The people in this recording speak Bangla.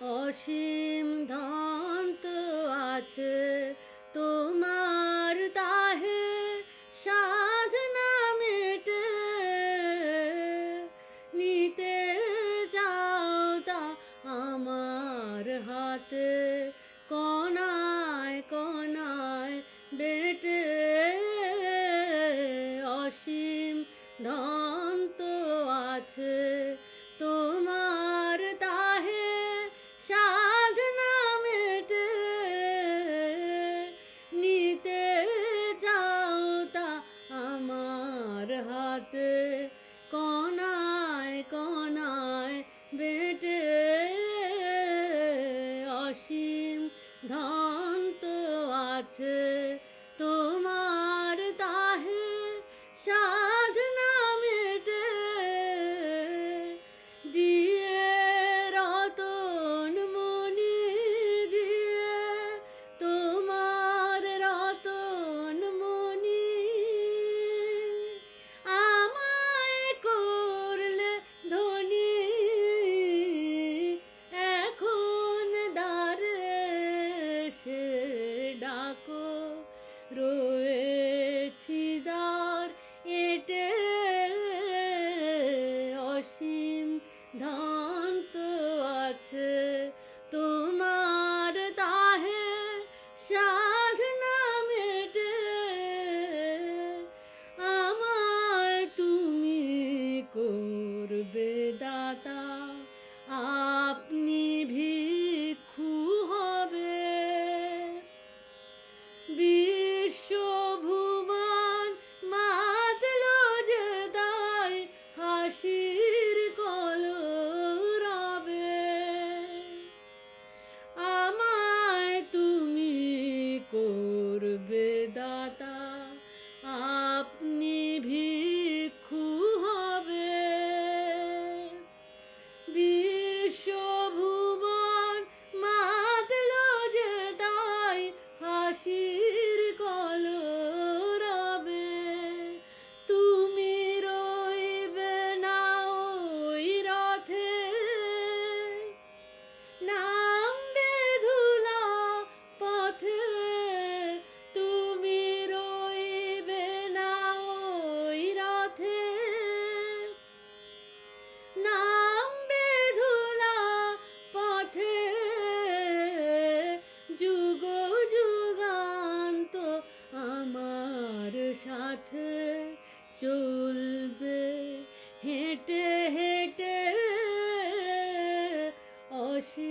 অসীম ধন তো আছে। সাথে চলবে হেঁটে হেঁটে অসি